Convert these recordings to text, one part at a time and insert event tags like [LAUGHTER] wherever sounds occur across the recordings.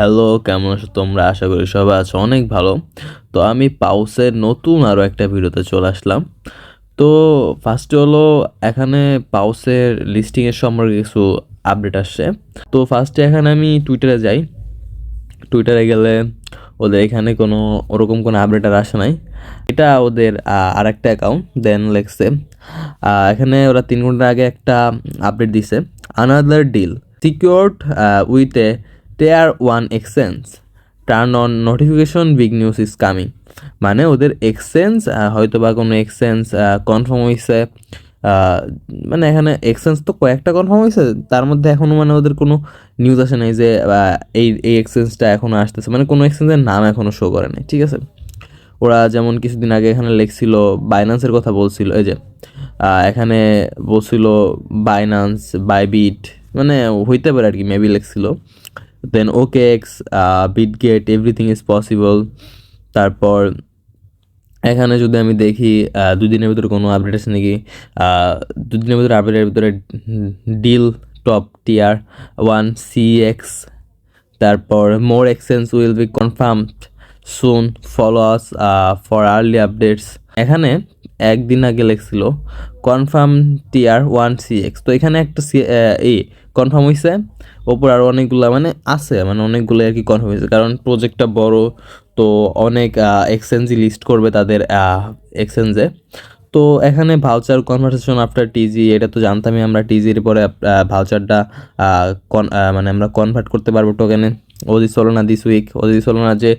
Hello, কেমন আছো তোমরা? আশা করি সবাই আছো অনেক ভালো। তো আমি পাউসের নতুন আরও একটা ভিডিওতে চলে আসলাম। তো ফার্স্টে হলো, এখানে পাউসের লিস্টিংয়ের সম্পর্কে কিছু আপডেট আসছে। তো ফার্স্টে এখানে আমি টুইটারে যাই। টুইটারে গেলে ওদের এখানে কোনো ওরকম কোনো আপডেট আর আসে নাই। এটা ওদের আর একটা অ্যাকাউন্ট দেন লেখছে এখানে ওরা তিন ঘণ্টা আগে একটা আপডেট দিছে। Another deal secured with a tier one exchange turn on notification big news is coming মানে ওদের এক্সচেঞ্জ হয়তো বা কোনো এক্সচেঞ্জ কনফার্ম হয়েছে মানে এখানে এক্সচেঞ্জ তো কয়েকটা কনফার্ম হয়েছে তার মধ্যে এখনও মানে ওদের কোনো নিউজ আসে নাই যে এই এই এক্সচেঞ্জটা এখনও আসতেছে। মানে কোনো এক্সচেঞ্জের নাম এখনও শো করে নাই, ঠিক আছে? ওরা যেমন কিছুদিন আগে এখানে লেখছিল বাইন্যান্সের কথা বলছিল, এই যে এখানে বলছিল বাইন্যান্স বাইবিট মানে হইতে পারে আর কি maybe লেখছিল। Then okay X Bitget everything is possible তারপর এখানে যদি আমি দেখি দুদিনের ভিতরে কোনো আপডেট আছে নাকি? দুদিনের ভিতরে আপডেটের ভিতরে deal top tier one C X তারপর more exchange will be confirmed soon follow us for early updates এখানে একদিন আগে লেখছিল confirm tier one C X তো এখানে একটা সি এই কনফার্ম হয়েছে ওপর আরও অনেকগুলো মানে আছে মানে অনেকগুলো আর কি কনফার্ম হয়েছে কারণ প্রজেক্টটা বড়, তো অনেক এক্সচেঞ্জই লিস্ট করবে তাদের এক্সচেঞ্জে তো এখানে ভাউচার কনভারসেশন আফটার টিজি এটা তো জানতামই আমরা টিজির পরে ভাউচারটা কন মানে আমরা কনভার্ট করতে পারব টোকেনে OG Solana this week OG Solana যে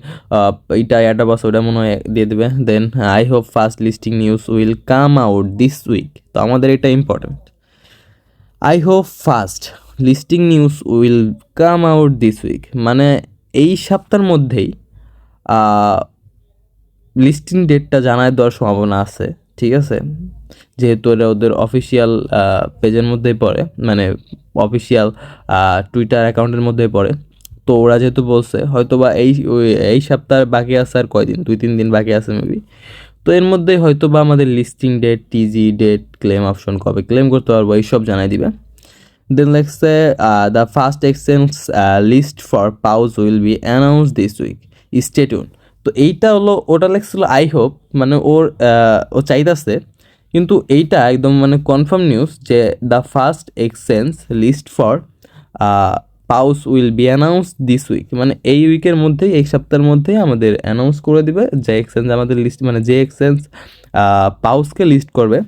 এইটা এটা বাস ওটা মনে হয় দিয়ে দেবে। Then I hope first listing news will come out this week তো আমাদের এটা important I hope first listing news will come out this week মানে এই সপ্তাহের মধ্যেই লিস্টিং ডেটটা জানায় দেওয়ার সম্ভাবনা আছে, ঠিক আছে? যেহেতু এটা ওদের অফিসিয়াল পেজের মধ্যেই পড়ে মানে অফিসিয়াল টুইটার অ্যাকাউন্টের মধ্যেই পড়ে। তো ওরা যেহেতু বলছে হয়তো বা এই এই সপ্তাহে বাকি আছে আর কয়দিন? দুই, তিন দিন বাকি আছে মেবি তো এর মধ্যেই হয়তো বা আমাদের listing date TG date claim option কবে? ক্লেম করতে পারব, এইসব জানাই দিবে। দেন লেখছে the first exchange list for Paws will be announce this week stay tuned তো এইটা হলো, ওটা লেখছিল আই হোপ মানে ওর ও চাইতাছে কিন্তু এইটা একদম মানে কনফার্ম নিউজ যে the first exchange list for Paws will be announce this week মানে এই উইকের মধ্যেই, এই সপ্তাহের মধ্যেই আমাদের অ্যানাউন্স করে দিবে যে এক্সচেঞ্জ আমাদের লিস্ট মানে যে এক্সচেঞ্জ পাউসকে লিস্ট করবে,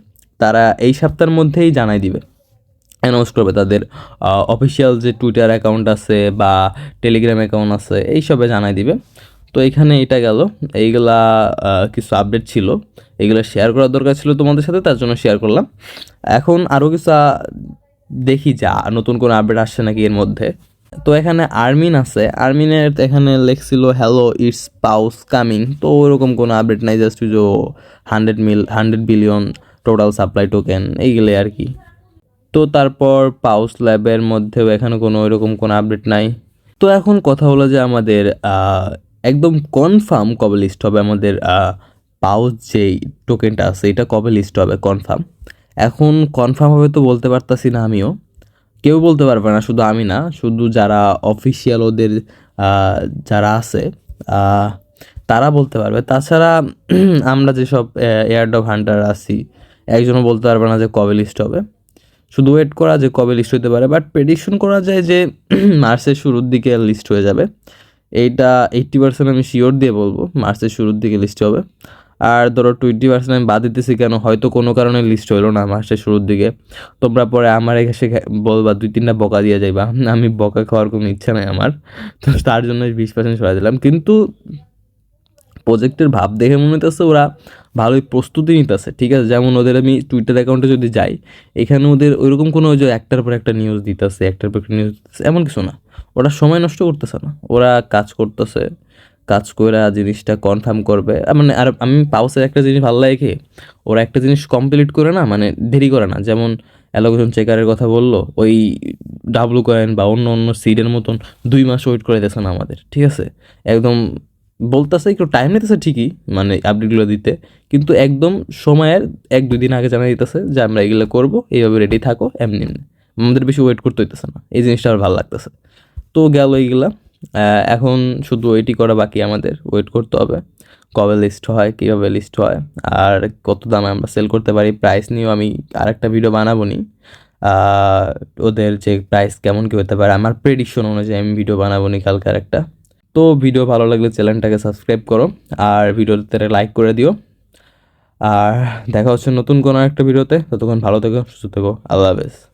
তারা এই সপ্তাহের মধ্যেই জানাই দিবে। অ্যানাউন্স করবে তাদের অফিসিয়াল যে টুইটার অ্যাকাউন্ট আছে বা টেলিগ্রাম অ্যাকাউন্ট আছে, এইসবে জানাই দিবে। তো এখানে এটা গেল। এইগুলা কিছু আপডেট ছিল। এগুলো শেয়ার করার দরকার ছিল তোমাদের সাথে, তার জন্য শেয়ার করলাম। এখন আরও কিছু দেখি যা নতুন কোনো আপডেট আসছে নাকি এর মধ্যে। তো এখানে আর্মিন আছে। আর্মিনের এখানে লেখছিল হ্যালো ইটস পাউস কামিং তো ওরকম কোনো আপডেট নাই জাস্ট যে hundred mil hundred billion total supply token এইগুলো আর কি। তো তারপর পাউস ল্যাবের মধ্যেও এখানে কোনো এরকম কোনো আপডেট নাই। তো এখন কথা হলো যে আমাদের একদম কনফার্ম কবে লিস্ট হবে আমাদের পাউস যেই টোকেনটা আছে, এটা কবে লিস্ট হবে কনফার্ম এখন কনফার্ম হবে তো বলতে পারতাছি না আমিও। কেউ বলতে পারবে না, শুধু আমি না, শুধু যারা অফিসিয়াল ওদের যারা আছে তারা বলতে পারবে। তাছাড়া [CLEARS THROAT] আমরা যেসব এয়ারডগ হান্টার আছি, একজনও বলতে পারবে না যে কবে লিস্ট হবে। শুধু ওয়েট করা যে কবে লিস্ট হতে পারে বাট প্রেডিকশন করা যায় যে [CLEARS THROAT] মার্চের শুরুর দিকে লিস্ট হয়ে যাবে। এইটা এইট্টি পার্সেন্ট আমি শিওর দিয়ে বলব, মার্চের শুরুর দিকে লিস্ট হবে। আর ধরো টোয়েন্টি পার্সেন্ট আমি বাদ দিতেছি কেন, হয়তো কোনো কারণে লিস্ট হইল না মার্চের শুরুর দিকে। তোমরা পরে আমার এসে বলবা দুই তিনটা বকা দিয়ে যাইবা। আমি বকা খাওয়ার কোনো ইচ্ছা নাই আমার, তো তার জন্য বিশ পার্সেন্ট সরাই দিলাম। কিন্তু প্রজেক্টের ভাব দেখে মনে হইতেছে ওরা ভালোই প্রস্তুতি নিতেছে, ঠিক আছে? যেমন ওদের আমি টুইটার অ্যাকাউন্টে যদি যাই, এখানে ওদের ওইরকম কোনো যে একটার পর একটা নিউজ দিতেছে, একটার পর একটা নিউজ দিতেছে, এমন কিছু না। ওরা সময় নষ্ট করতেছে না। ওরা কাজ করতেছে, কাজ করে জিনিসটা কনফার্ম করবে। মানে আর আমি পাউসের একটা জিনিস ভালো লাগে ওরা একটা জিনিস কমপ্লিট করে না মানে দেরি করে না। যেমন অ্যালোকেশন চেকারের কথা বলল, ওই ডাব্লু কয়েন বা অন্য অন্য সিডের মতন দুই মাস ওয়েট করে দিয়েছে না আমাদের, ঠিক আছে? একদম বলতেছে একটু টাইম নিতেছে ঠিকই মানে আপডেটগুলো দিতে, কিন্তু একদম সময়ের এক, দুই দিন আগে জানা দিতেছে যে আমরা এগুলো করব, এইভাবে রেডি থাকো, এমনি এমনি। আমাদের বেশি ওয়েট করতে হইতেছে না, এই জিনিসটা আমার ভালো লাগতেছে। তো গেল এইগুলা এখন শুধু ওইটি করা বাকি আমাদের ওয়েট করতে হবে, কবে লিস্ট হয়, কীভাবে লিস্ট হয়, আর কত দামে আমরা সেল করতে পারি প্রাইস নিয়েও আমি আরেকটা ভিডিও বানাবো নি ওদের যে প্রাইস কেমন কী হতে পারে, আমার প্রেডিকশন অনুযায়ী আমি ভিডিও বানাবো নি কালকে আরেকটা। তো ভিডিও ভালো লাগলে চ্যানেলটাকে সাবস্ক্রাইব করো আর ভিডিওতে লাইক করে দিও। আর দেখা হচ্ছে নতুন কোনো একটা ভিডিওতে। ততক্ষণ ভালো থেকো, সুস্থ থেকো। আল্লাহ হাফেজ।